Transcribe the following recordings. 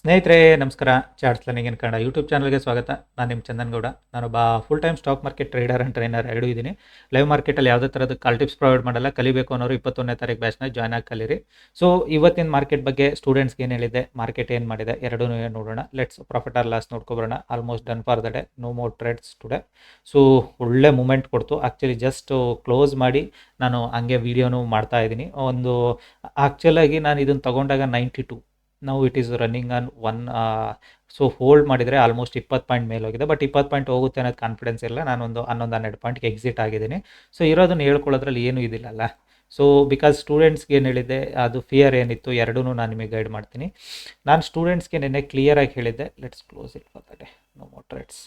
ಸ್ನೇಹಿತರೆ, ನಮಸ್ಕಾರ. Charts learning Kannada YouTube ಚಾನಲ್ಗೆ ಸ್ವಾಗತ. ನಾನು ನಿಮ್ಮ ಚಂದನ್ಗೌಡ. ನಾನೊಬ್ಬ full time stock market trader and trainer ಎರಡು ಇದ್ದೀನಿ ಲೈವ್ ಮಾರ್ಕೆಟಲ್ಲಿ ಯಾವುದೇ ಥರದ ಕಾಲ್ ಟಿಪ್ಸ್ ಪ್ರೊವೈಡ್ ಮಾಡಲ್ಲ. ಕಲಿಬೇಕು ಅನ್ನೋರು ಇಪ್ಪತ್ತೊಂದನೇ ತಾರೀಕು ಬ್ಯಾಚ್ನ ಜಾಯ್ನ್ ಆಗಿ ಕಲೀರಿ ಸೊ ಇವತ್ತಿನ ಮಾರ್ಕೆಟ್ ಬಗ್ಗೆ ಸ್ಟೂಡೆಂಟ್ಸ್ಗೆ ಏನು ಹೇಳಿದೆ ಮಾರ್ಕೆಟ್ ಏನು ಮಾಡಿದೆ? ಎರಡೂ ನೋಡೋಣ. Let's profit or loss ನೋಡ್ಕೊಬರೋಣ. Almost done for the day no more trades today so ಒಳ್ಳೆ ಮೂಮೆಂಟ್ ಕೊಡ್ತು. ಆ್ಯಕ್ಚುಲಿ ಜಸ್ಟ್ ಕ್ಲೋಸ್ ಮಾಡಿ ನಾನು ಹಂಗೆ ವೀಡಿಯೋನು ಮಾಡ್ತಾ ಇದ್ದೀನಿ ಒಂದು ಆ್ಯಕ್ಚುಲಾಗಿ ನಾನು ಇದನ್ನು ತೊಗೊಂಡಾಗ ನೈಂಟಿ ಟು ನಾವು it is running on one so hold ಮಾಡಿದರೆ ಆಲ್ಮೋಸ್ಟ್ ಇಪ್ಪತ್ತು ಪಾಯಿಂಟ್ ಮೇಲೆ ಹೋಗಿದೆ. ಬಟ್ ಇಪ್ಪತ್ತು ಪಾಯಿಂಟ್ ಹೋಗುತ್ತೆ ಅನ್ನೋದು ಕಾನ್ಫಿಡೆನ್ಸ್ ಇಲ್ಲ ನಾನೊಂದು ಹನ್ನೊಂದು, ಹನ್ನೆರಡು ಪಾಯಿಂಟ್ಗೆ ಎಕ್ಸಿಟ್ ಆಗಿದ್ದೀನಿ. ಸೊ ಇರೋದನ್ನು ಹೇಳ್ಕೊಳ್ಳೋದ್ರಲ್ಲಿ ಏನೂ ಇದಿಲ್ಲಲ್ಲ ಸೊ ಬಿಕಾಸ್ ಸ್ಟೂಡೆಂಟ್ಸ್ಗೆ ಏನು ಹೇಳಿದ್ದೆ, ಅದು ಫಿಯರ್ ಏನಿತ್ತು ಎರಡೂ ನಾನು ನಿಮಗೆ ಗೈಡ್ ಮಾಡ್ತೀನಿ. ನಾನು ಸ್ಟೂಡೆಂಟ್ಸ್ಗೆ ನೆನ್ನೆ ಕ್ಲಿಯರಾಗಿ ಹೇಳಿದ್ದೆ. Let's close it for that no more trades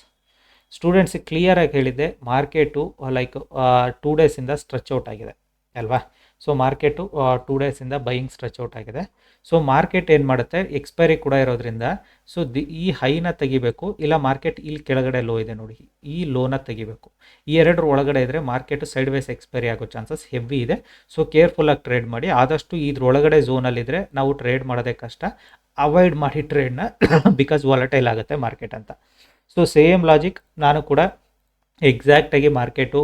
ಸ್ಟೂಡೆಂಟ್ಸಿಗೆ ಕ್ಲಿಯರಾಗಿ ಹೇಳಿದ್ದೆ ಮಾರ್ಕೆಟು ಲೈಕ್ ಟೂ ಡೇಸಿಂದ ಸ್ಟ್ರೆಚ್ ಔಟ್ ಆಗಿದೆ. ಅಲ್ವಾ? ಸೊ ಮಾರ್ಕೆಟು ಟೂ ಡೇಸಿಂದ ಬೈಯಿಂಗ್ ಸ್ಟ್ರೆಚ್ ಔಟ್ ಆಗಿದೆ. ಸೊ ಮಾರ್ಕೆಟ್ ಏನು ಮಾಡುತ್ತೆ? ಎಕ್ಸ್ಪೈರಿ ಕೂಡ ಇರೋದ್ರಿಂದ ಸೊ ದಿ, ಈ ಹೈನ ತೆಗಿಬೇಕು, ಇಲ್ಲ ಮಾರ್ಕೆಟ್ ಇಲ್ಲಿ ಕೆಳಗಡೆ ಲೋ ಇದೆ ನೋಡಿ, ಈ ಲೋನ ತೆಗಿಬೇಕು. ಈ ಎರಡರ ಒಳಗಡೆ ಇದ್ದರೆ ಮಾರ್ಕೆಟು ಸೈಡ್ ವೈಸ್ ಎಕ್ಸ್ಪೈರಿ ಆಗೋ ಚಾನ್ಸಸ್ ಹೆವಿ ಇದೆ. ಸೊ ಕೇರ್ಫುಲ್ಲಾಗಿ ಟ್ರೇಡ್ ಮಾಡಿ, ಆದಷ್ಟು ಇದ್ರೊಳಗಡೆ ಝೋನಲ್ಲಿದ್ದರೆ ನಾವು ಟ್ರೇಡ್ ಮಾಡೋದೇ ಕಷ್ಟ. ಅವಾಯ್ಡ್ ಮಾಡಿ ಟ್ರೇಡ್ನ ಬಿಕಾಸ್ ವಾಲಟೈಲ್ ಆಗುತ್ತೆ ಮಾರ್ಕೆಟ್ ಅಂತ. ಸೊ ಸೇಮ್ ಲಾಜಿಕ್ ನಾನು ಕೂಡ ಎಕ್ಸಾಕ್ಟಾಗಿ ಮಾರ್ಕೆಟು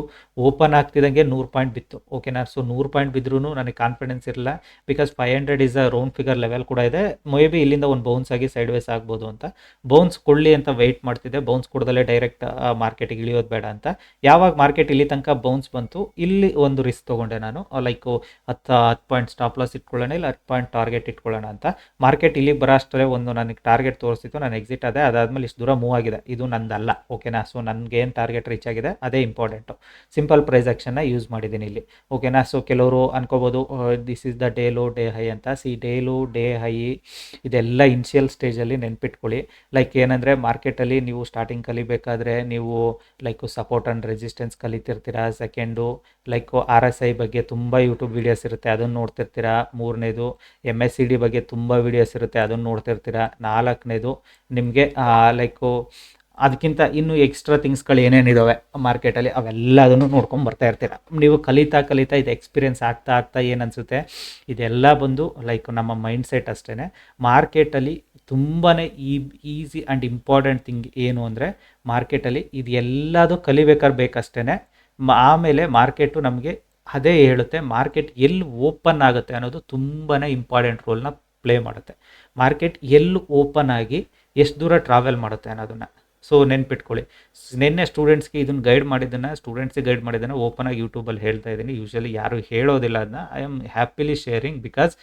ಓಪನ್ ಆಗ್ತಿದ್ದಂಗೆ ನೂರು ಪಾಯಿಂಟ್ ಬಿತ್ತು. ಓಕೆನಾ ಸೊ ನೂರು ಪಾಯಿಂಟ್ ಬಿದ್ರೂ ನನಗೆ ಕಾನ್ಫಿಡೆನ್ಸ್ ಇರಲ್ಲ because five hundred is a round figure level ಕೂಡ ಇದೆ. ಮೇ ಬಿ ಇಲ್ಲಿಂದ ಒಂದು ಬೌನ್ಸ್ ಆಗಿ ಸೈಡ್ ವೇಸ್ ಆಗ್ಬೋದು ಅಂತ. ಬೌನ್ಸ್ ಕೊಡಲಿ ಅಂತ ವೆಯ್ಟ್ ಮಾಡ್ತಿದ್ದೆ. ಬೌನ್ಸ್ ಕೊಡದಲ್ಲೇ ಡೈರೆಕ್ಟ್ ಮಾರ್ಕೆಟಿಗೆ ಇಳಿಯೋದು ಬೇಡ ಅಂತ. ಯಾವಾಗ ಮಾರ್ಕೆಟ್ ಇಲ್ಲಿ ತನಕ ಬೌನ್ಸ್ ಬಂತು, ಇಲ್ಲಿ ಒಂದು ರಿಸ್ಕ್ ತೊಗೊಂಡೆ ನಾನು. ಲೈಕ್ ಹತ್ತು ಹತ್ತು ಪಾಯಿಂಟ್ ಸ್ಟಾಪ್ ಲಾಸ್ ಇಟ್ಕೊಳ್ಳೋಣ ಇಲ್ಲ ಹತ್ತು ಪಾಯಿಂಟ್ ಟಾರ್ಗೆಟ್ ಇಟ್ಕೊಳ್ಳೋಣ ಅಂತ. ಮಾರ್ಕೆಟ್ ಇಲ್ಲಿಗೆ ಬರೋ ಅಷ್ಟರೇ ಒಂದು ನನಗೆ ಟಾರ್ಗೆಟ್ ತೋರಿಸಿತ್ತು. ನಾನು ಎಕ್ಸಿಟ್ ಅದೇ ಅದಾದಮೇಲೆ ಇಷ್ಟು ದೂರ ಮೂವ್ ಆಗಿದೆ. ಇದು ನಂದಲ್ಲ. ಓಕೆನಾ ಸೊ ನನಗೇನು ಟಾರ್ಗೆಟ್ ರೀಚ್ ಆಗಿದೆ, ಅದೇ ಇಂಪಾರ್ಟೆಂಟು ಸಿಂಪಲ್ ಪ್ರೈಸ್ ಆಕ್ಷನ್ನ ಯೂಸ್ ಮಾಡಿದ್ದೀನಿ ಇಲ್ಲಿ. ಓಕೆನಾ ಸೊ ಕೆಲವರು ಅನ್ಕೋಬೋದು this is the day low day high ಅಂತ. See day low day high ಇದೆಲ್ಲ ಇನ್ಷಿಯಲ್ ಸ್ಟೇಜಲ್ಲಿ ನೆನ್ಪಿಟ್ಕೊಳ್ಳಿ. ಲೈಕ್ ಏನಂದರೆ ಮಾರ್ಕೆಟಲ್ಲಿ ನೀವು ಸ್ಟಾರ್ಟಿಂಗ್ ಕಲಿಬೇಕಾದ್ರೆ ನೀವು like support and resistance ಕಲಿತಿರ್ತೀರಾ. Second like R S I ಬಗ್ಗೆ ತುಂಬ ಯೂಟ್ಯೂಬ್ ವೀಡಿಯೋಸ್ ಇರುತ್ತೆ, ಅದನ್ನು ನೋಡ್ತಿರ್ತೀರಾ. ಮೂರನೇದು ಎಂ ಎಸ್ ಸಿ ಡಿ ಬಗ್ಗೆ ತುಂಬ ವೀಡಿಯೋಸ್ ಇರುತ್ತೆ, ಅದನ್ನು ನೋಡ್ತಿರ್ತೀರಾ. ನಾಲ್ಕನೇದು, ನಿಮಗೆ ಲೈಕು ಅದಕ್ಕಿಂತ ಇನ್ನೂ ಎಕ್ಸ್ಟ್ರಾ ಥಿಂಗ್ಸ್ಗಳು ಏನೇನಿದ್ದಾವೆ ಮಾರ್ಕೆಟಲ್ಲಿ ಅವೆಲ್ಲದನ್ನು ನೋಡ್ಕೊಂಡು ಬರ್ತಾ ಇರ್ತೀರ. ನೀವು ಕಲಿತಾ ಕಲಿತಾ ಇದು ಎಕ್ಸ್ಪೀರಿಯೆನ್ಸ್ ಆಗ್ತಾ ಆಗ್ತಾ ಏನು ಅನಿಸುತ್ತೆ? ಇದೆಲ್ಲ ಬಂದು ಲೈಕ್ ನಮ್ಮ ಮೈಂಡ್ ಸೆಟ್ ಅಷ್ಟೇ ಮಾರ್ಕೆಟಲ್ಲಿ ತುಂಬಾ ಈ ಈಸಿ ಆ್ಯಂಡ್ ಇಂಪಾರ್ಟೆಂಟ್ ಥಿಂಗ್ ಏನು ಅಂದರೆ ಮಾರ್ಕೆಟಲ್ಲಿ ಇದು ಎಲ್ಲದೂ ಕಲಿಬೇಕಾದ್ರೆ ಬೇಕಷ್ಟೇ ಆಮೇಲೆ ಮಾರ್ಕೆಟು ನಮಗೆ ಅದೇ ಹೇಳುತ್ತೆ ಮಾರ್ಕೆಟ್ ಎಲ್ಲಿ ಓಪನ್ ಆಗುತ್ತೆ ಅನ್ನೋದು ತುಂಬಾ ಇಂಪಾರ್ಟೆಂಟ್ ರೋಲ್ನ ಪ್ಲೇ ಮಾಡುತ್ತೆ. ಮಾರ್ಕೆಟ್ ಎಲ್ಲಿ ಓಪನ್ ಆಗಿ ಎಷ್ಟು ದೂರ ಟ್ರಾವೆಲ್ ಮಾಡುತ್ತೆ ಅನ್ನೋದನ್ನು. ಸೊ ನೆನ್ಪಿಟ್ಕೊಳ್ಳಿ. ನಿನ್ನೆ ಸ್ಟೂಡೆಂಟ್ಸ್ಗೆ ಇದನ್ನು ಗೈಡ್ ಮಾಡಿದ್ದನ್ನು ಸ್ಟೂಡೆಂಟ್ಸ್ಗೆ ಗೈಡ್ ಮಾಡಿದ್ದನ್ನು ಓಪನ್ ಆಗಿ ಯೂಟ್ಯೂಬಲ್ಲಿ ಹೇಳ್ತಾ ಇದ್ದೀನಿ. ಯೂಶ್ವಲಿ ಯಾರು ಹೇಳೋದಿಲ್ಲ ಅದನ್ನ I am happily sharing because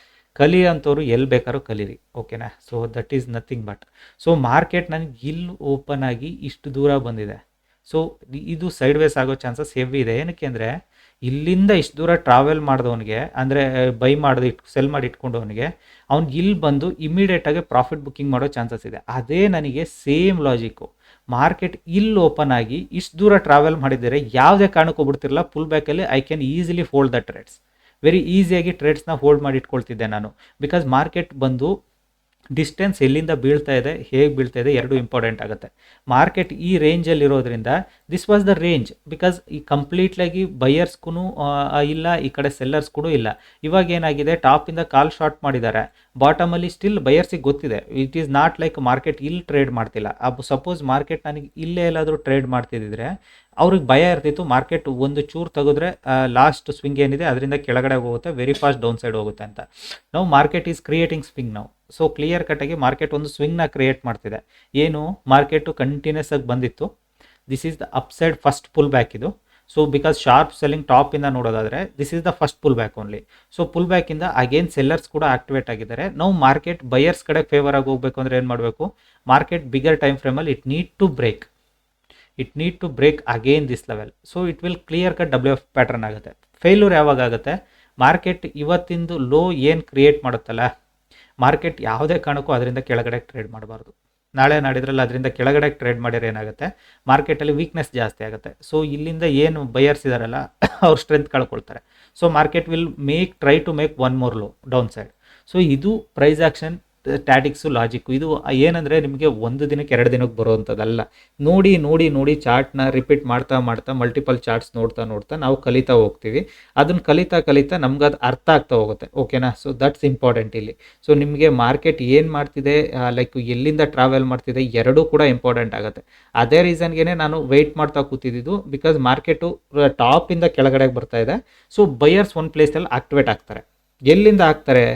ಕಲಿ ಅಂಥವ್ರು ಎಲ್ಲಿ ಬೇಕಾದ್ರೂ ಕಲೀರಿ. ಓಕೆನಾ so that is nothing but so market ನನಗೆ ಇಲ್ಲಿ ಓಪನ್ ಆಗಿ ಇಷ್ಟು ದೂರ ಬಂದಿದೆ. ಸೊ ಇದು ಸೈಡ್ ವೇಸ್ ಆಗೋ ಚಾನ್ಸಸ್ ಹೆವಿ ಇದೆ. ಏನಕ್ಕೆ ಅಂದರೆ ಇಲ್ಲಿಂದ ಇಷ್ಟು ದೂರ ಟ್ರಾವೆಲ್ ಮಾಡಿದವನಿಗೆ, ಅಂದರೆ ಬೈ ಮಾಡಿದ ಸೆಲ್ ಮಾಡಿ ಇಟ್ಕೊಂಡವನಿಗೆ ಅವ್ನಿಗೆ ಇಲ್ಲಿ ಬಂದು ಇಮಿಡಿಯೇಟಾಗಿ ಪ್ರಾಫಿಟ್ ಬುಕ್ಕಿಂಗ್ ಮಾಡೋ ಚಾನ್ಸಸ್ ಇದೆ. ಅದೇ ನನಗೆ ಸೇಮ್ ಲಾಜಿಕ್ಕು ಮಾರ್ಕೆಟ್ ಇಲ್ಲಿ ಓಪನ್ ಆಗಿ ಇಷ್ಟು ದೂರ ಟ್ರಾವೆಲ್ ಮಾಡಿದರೆ ಯಾವುದೇ ಕಾರಣಕ್ಕೆ ಹೋಗ್ಬಿಡ್ತಿರಲ್ಲ full ಬ್ಯಾಕಲ್ಲಿ I can easily fold the trades very ಈಸಿಯಾಗಿ ಟ್ರೇಡ್ಸ್ನ ಹೋಲ್ಡ್ ಮಾಡಿ ಇಟ್ಕೊಳ್ತಿದ್ದೆ ನಾನು. ಬಿಕಾಸ್ ಮಾರ್ಕೆಟ್ ಬಂದು ಡಿಸ್ಟೆನ್ಸ್ ಎಲ್ಲಿಂದ ಬೀಳ್ತಾ ಇದೆ, ಹೇಗೆ ಬೀಳ್ತಾ ಇದೆ, ಎರಡು ಇಂಪಾರ್ಟೆಂಟ್ ಆಗುತ್ತೆ. ಮಾರ್ಕೆಟ್ ಈ ರೇಂಜಲ್ಲಿ ಇರೋದ್ರಿಂದ this was the range because ಈ ಕಂಪ್ಲೀಟ್ಲಾಗಿ ಬೈಯರ್ಸ್ಗೂ ಇಲ್ಲ, ಈ ಕಡೆ ಸೆಲ್ಲರ್ಸ್ಗೂ ಇಲ್ಲ. ಇವಾಗ ಏನಾಗಿದೆ ಟಾಪಿಂದ ಕಾಲ್ ಶಾರ್ಟ್ ಮಾಡಿದ್ದಾರೆ. ಬಾಟಮಲ್ಲಿ ಸ್ಟಿಲ್ ಬಯರ್ಸಿಗೆ ಗೊತ್ತಿದೆ. It is not like market ಇಲ್ಲಿ ಟ್ರೇಡ್ ಮಾಡ್ತಿಲ್ಲ. ಆ ಸಪೋಸ್ ಮಾರ್ಕೆಟ್ ನನಗೆ ಇಲ್ಲೇ ಎಲ್ಲಾದರೂ ಟ್ರೇಡ್ ಮಾಡ್ತಿದ್ದಿದ್ರೆ ಅವ್ರಿಗೆ ಭಯ ಇರ್ತಿತ್ತು. ಮಾರ್ಕೆಟ್ ಒಂದು ಚೂರು ತೆಗೆದ್ರೆ ಲಾಸ್ಟ್ ಸ್ವಿಂಗ್ ಏನಿದೆ, ಅದರಿಂದ ಕೆಳಗಡೆ ಹೋಗುತ್ತೆ ವೆರಿ ಫಾಸ್ಟ್ ಡೌನ್ ಸೈಡ್ ಹೋಗುತ್ತೆ ಅಂತ. ನಾವು ಮಾರ್ಕೆಟ್ ಈಸ್ ಕ್ರಿಯೇಟಿಂಗ್ ಸ್ವಿಂಗ್ ನಾವು ಸೊ ಕ್ಲಿಯರ್ ಕಟ್ಟಾಗಿ ಮಾರ್ಕೆಟ್ ಒಂದು ಸ್ವಿಂಗ್ನ ಕ್ರಿಯೇಟ್ ಮಾಡ್ತಿದೆ. ಏನು? ಮಾರ್ಕೆಟು ಕಂಟಿನ್ಯೂಸ್ ಆಗಿ ಬಂದಿತ್ತು. This is the upside first pull back ಇದು ಸೊ ಬಿಕಾಸ್ ಶಾರ್ಪ್ ಸೆಲ್ಲಿಂಗ್ ಟಾಪಿಂದ ನೋಡೋದಾದರೆ this is the first pull back only so pull ಬ್ಯಾಕಿಂದ again sellers ಕೂಡ ಆಕ್ಟಿವೇಟ್ ಆಗಿದ್ದಾರೆ. ನಾವು ಮಾರ್ಕೆಟ್ ಬಯರ್ಸ್ ಕಡೆ ಫೇವರ್ ಆಗಿ ಹೋಗಬೇಕು ಅಂದರೆ ಏನು ಮಾಡಬೇಕು? Market bigger time ಫ್ರೇಮಲ್ಲಿ it need to break it need to break again this level so it will clear cut W F pattern ಆಗುತ್ತೆ. ಫೇಲ್ಯೂರ್ ಯಾವಾಗ ಆಗುತ್ತೆ? ಮಾರ್ಕೆಟ್ ಇವತ್ತಿಂದು ಲೋ ಏನು ಕ್ರಿಯೇಟ್ ಮಾಡುತ್ತಲ್ಲ? ಮಾರ್ಕೆಟ್ ಯಾವುದೇ ಕಾರಣಕ್ಕೂ ಅದರಿಂದ ಕೆಳಗಡೆ ಟ್ರೇಡ್ ಮಾಡಬಾರ್ದು. ನಾಳೆ ನಾಡಿದ್ರಲ್ಲಿ ಅದರಿಂದ ಕೆಳಗಡೆ ಟ್ರೇಡ್ ಮಾಡಿದ್ರೆ ಏನಾಗುತ್ತೆ? ಮಾರ್ಕೆಟಲ್ಲಿ ವೀಕ್ನೆಸ್ ಜಾಸ್ತಿ ಆಗುತ್ತೆ. ಸೊ ಇಲ್ಲಿಂದ ಏನು ಬಯರ್ಸ್ ಇದಾರಲ್ಲ, ಅವ್ರು strength ಕಳ್ಕೊಳ್ತಾರೆ. So market will make try to make one more low down side so ಇದು ಪ್ರೈಸ್ ಆಕ್ಷನ್ ಸ್ಟ್ಯಾಟಿಕ್ಸು ಲಾಜಿಕ್ಕು ಇದು ಏನಂದರೆ ನಿಮಗೆ ಒಂದು ದಿನಕ್ಕೆ ಎರಡು ದಿನಕ್ಕೆ ಬರೋವಂಥದ್ದಲ್ಲ. ನೋಡಿ ನೋಡಿ ನೋಡಿ ಚಾರ್ಟ್ನ ರಿಪೀಟ್ ಮಾಡ್ತಾ ಮಾಡ್ತಾ ಮಲ್ಟಿಪಲ್ ಚಾರ್ಟ್ಸ್ ನೋಡ್ತಾ ನೋಡ್ತಾ ನಾವು ಕಲಿತಾ ಹೋಗ್ತೀವಿ. ಅದನ್ನು ಕಲಿತಾ ಕಲಿತಾ ನಮ್ಗೆ ಅದು ಅರ್ಥ ಆಗ್ತಾ ಹೋಗುತ್ತೆ. ಓಕೆನಾ ಸೊ ದಟ್ಸ್ ಇಂಪಾರ್ಟೆಂಟ್ ಇಲ್ಲಿ. ಸೊ ನಿಮಗೆ ಮಾರ್ಕೆಟ್ ಏನು ಮಾಡ್ತಿದೆ ಲೈಕ್ ಎಲ್ಲಿಂದ ಟ್ರಾವೆಲ್ ಮಾಡ್ತಿದೆ ಎರಡೂ ಕೂಡ ಇಂಪಾರ್ಟೆಂಟ್ ಆಗುತ್ತೆ. ಅದೇ ರೀಸನ್ಗೆ ನಾನು ವೆಯ್ಟ್ ಮಾಡ್ತಾ ಕೂತಿದ್ದು ಬಿಕಾಸ್ ಮಾರ್ಕೆಟು ಟಾಪಿಂದ ಕೆಳಗಡೆಗೆ ಬರ್ತಾ ಇದೆ. ಸೊ ಬೈಯರ್ಸ್ ಒಂದು ಪ್ಲೇಸಲ್ಲಿ ಆಕ್ಟಿವೇಟ್ ಆಗ್ತಾರೆ. ಎಲ್ಲಿಂದ ಆಗ್ತಾರೆ?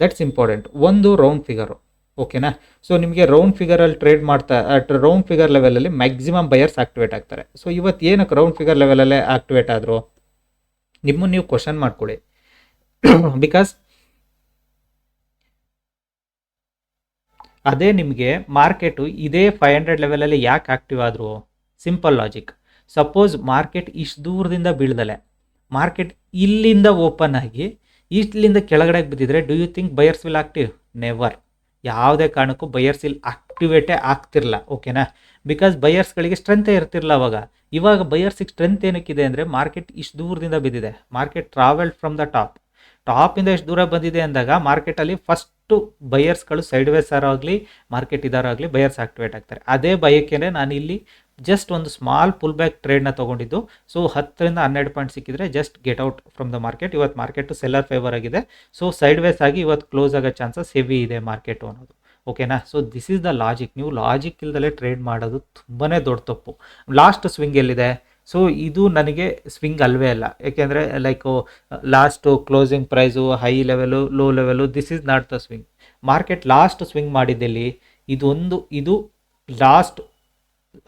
ದಟ್ಸ್ ಇಂಪಾರ್ಟೆಂಟ್ ಒಂದು ರೌಂಡ್ ಫಿಗರು ಓಕೆನಾ ಸೊ ನಿಮಗೆ ರೌಂಡ್ ಫಿಗರಲ್ಲಿ ಟ್ರೇಡ್ ಮಾಡ್ತಾ ರೌಂಡ್ ಫಿಗರ್ ಲೆವೆಲಲ್ಲಿ ಮ್ಯಾಕ್ಸಿಮಮ್ ಬಯರ್ಸ್ ಆಕ್ಟಿವೇಟ್ ಆಗ್ತಾರೆ. ಸೊ ಇವತ್ತು ಏನಕ್ಕೆ ರೌಂಡ್ ಫಿಗರ್ ಲೆವೆಲಲ್ಲೇ ಆಕ್ಟಿವೇಟ್ ಆದರು, ನಿಮ್ಮನ್ನು ನೀವು ಕ್ವಶನ್ ಮಾಡ್ಕೊಳ್ಳಿ. ಬಿಕಾಸ್ ಅದೇ ನಿಮಗೆ ಮಾರ್ಕೆಟು ಇದೇ ಫೈವ್ ಹಂಡ್ರೆಡ್ ಲೆವೆಲಲ್ಲಿ ಯಾಕೆ ಆಕ್ಟಿವ್ ಆದರು ಸಿಂಪಲ್ ಲಾಜಿಕ್ ಸಪೋಸ್ ಮಾರ್ಕೆಟ್ ಇಷ್ಟು ದೂರದಿಂದ ಬೀಳ್ದಲೆ ಮಾರ್ಕೆಟ್ ಇಲ್ಲಿಂದ ಓಪನ್ ಆಗಿ ಇಷ್ಟಲಿಂದ ಕೆಳಗಡೆ ಬಿದ್ದಿದ್ರೆ do you think buyers will active never ಯಾವುದೇ ಕಾರಣಕ್ಕೂ ಬಯರ್ಸ್ ಇಲ್ಲಿ ಆಕ್ಟಿವೇಟೇ ಆಗ್ತಿರಲ್ಲ ಓಕೆನಾ ಬಿಕಾಸ್ ಬಯರ್ಸ್ಗಳಿಗೆ ಸ್ಟ್ರೆಂತೇ ಇರ್ತಿರಲ್ಲ ಅವಾಗ. ಇವಾಗ ಬಯರ್ಸಿಗೆ ಸ್ಟ್ರೆಂತ್ ಏನಕ್ಕಿದೆ ಅಂದರೆ ಮಾರ್ಕೆಟ್ ಇಷ್ಟು ದೂರದಿಂದ ಬಿದ್ದಿದೆ. Market travelled from the top ಟಾಪಿಂದ ಎಷ್ಟು ದೂರ ಬಂದಿದೆ ಅಂದಾಗ ಮಾರ್ಕೆಟಲ್ಲಿ ಫಸ್ಟು ಬಯರ್ಸ್ಗಳು ಸೈಡ್ ವೇಸ್ ಆಗಲಿ ಮಾರ್ಕೆಟ್ ಇದಾರಾಗಲಿ ಬಯರ್ಸ್ ಆಕ್ಟಿವೇಟ್ ಆಗ್ತಾರೆ. ಅದೇ ಬಯಕೆನೆ ನಾನು ಇಲ್ಲಿ ಜಸ್ಟ್ ಒಂದು ಸ್ಮಾಲ್ ಪುಲ್ ಬ್ಯಾಕ್ ಟ್ರೇಡ್ನ ತೊಗೊಂಡಿದ್ದು. ಸೊ ಹತ್ತರಿಂದ ಹನ್ನೆರಡು ಪಾಯಿಂಟ್ ಸಿಕ್ಕಿದ್ರೆ just get out from the market ಇವತ್ತು ಮಾರ್ಕೆಟು ಸೆಲ್ಲರ್ ಫೇವರ್ ಆಗಿದೆ. ಸೊ ಸೈಡ್ ವೇಸ್ ಆಗಿ ಇವತ್ತು ಕ್ಲೋಸ್ ಆಗೋ ಚಾನ್ಸಸ್ ಹೆವಿ ಇದೆ ಮಾರ್ಕೆಟು ಅನ್ನೋದು. ಓಕೆನಾ so this is the logic ನೀವು ಲಾಜಿಕ್ ಇಲ್ದಲೇ ಟ್ರೇಡ್ ಮಾಡೋದು ತುಂಬಾ ದೊಡ್ಡ ತಪ್ಪು. ಲಾಸ್ಟ್ ಸ್ವಿಂಗ್ ಎಲ್ಲಿದೆ? ಸೊ ಇದು ನನಗೆ ಸ್ವಿಂಗ್ ಅಲ್ವೇ ಅಲ್ಲ. ಯಾಕೆಂದರೆ like last closing price high level low level this is not the swing market last swing ಮಾಡಿದ್ದಲ್ಲಿ, ಇದೊಂದು, ಇದು ಲಾಸ್ಟ್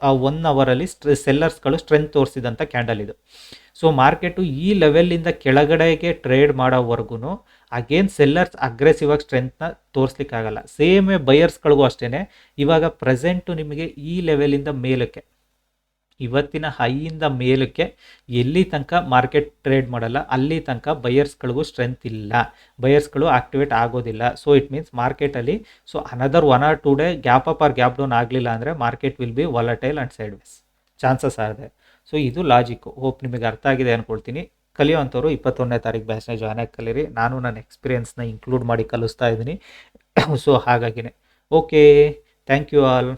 ಆ ಒನ್ ಅವರಲ್ಲಿ ಸೆಲ್ಲರ್ಸ್ಗಳು ಸ್ಟ್ರೆಂತ್ ತೋರಿಸಿದಂಥ ಕ್ಯಾಂಡಲ್ ಇದು. ಸೊ ಮಾರ್ಕೆಟು ಈ ಲೆವೆಲಿಂದ ಕೆಳಗಡೆಗೆ ಟ್ರೇಡ್ ಮಾಡೋವರೆಗೂ ಅಗೇನ್ ಸೆಲ್ಲರ್ಸ್ ಅಗ್ರೆಸಿವ್ ಆಗಿ ಸ್ಟ್ರೆಂತ್ನ ತೋರಿಸ್ಲಿಕ್ಕಾಗಲ್ಲ. ಸೇಮ್ ಬಯರ್ಸ್ಗಳಿಗೂ ಅಷ್ಟೇ ಇವಾಗ ಪ್ರೆಸೆಂಟು ನಿಮಗೆ ಈ ಲೆವೆಲಿಂದ ಮೇಲಕ್ಕೆ ಇವತ್ತಿನ ಹೈಯಿಂದ ಮೇಲಕ್ಕೆ ಎಲ್ಲಿ ತನಕ ಮಾರ್ಕೆಟ್ ಟ್ರೇಡ್ ಮಾಡಲ್ಲ, ಅಲ್ಲಿ ತನಕ ಬಯರ್ಸ್ಗಳಿಗೂ ಸ್ಟ್ರೆಂತ್ ಇಲ್ಲ. ಬಯರ್ಸ್ಗಳು ಆಕ್ಟಿವೇಟ್ ಆಗೋದಿಲ್ಲ. ಸೊ ಇಟ್ ಮೀನ್ಸ್ ಮಾರ್ಕೆಟಲ್ಲಿ so another one or two day gap up or gap down ಆಗಲಿಲ್ಲ ಅಂದರೆ market will be volatile and sideways chances ಆಗಿದೆ ಸೊ ಇದು ಲಾಜಿಕ್ಕು ಹೋಪ್ ನಿಮಗೆ ಅರ್ಥ ಆಗಿದೆ ಅಂದ್ಕೊಳ್ತೀನಿ ಕಲಿಯುವಂಥವ್ರು ಇಪ್ಪತ್ತೊಂದನೇ ತಾರೀಕು ಬ್ಯಾಚ್ನ ಜಾಯ್ನ್ ಆಗಿ ಕಲೀರಿ. ನಾನು ನನ್ನ ಎಕ್ಸ್ಪೀರಿಯನ್ಸ್ನ ಇನ್ಕ್ಲೂಡ್ ಮಾಡಿ ಕಲಿಸ್ತಾ ಇದ್ದೀನಿ. ಸೊ ಹಾಗಾಗಿನೇ. Okay thank you all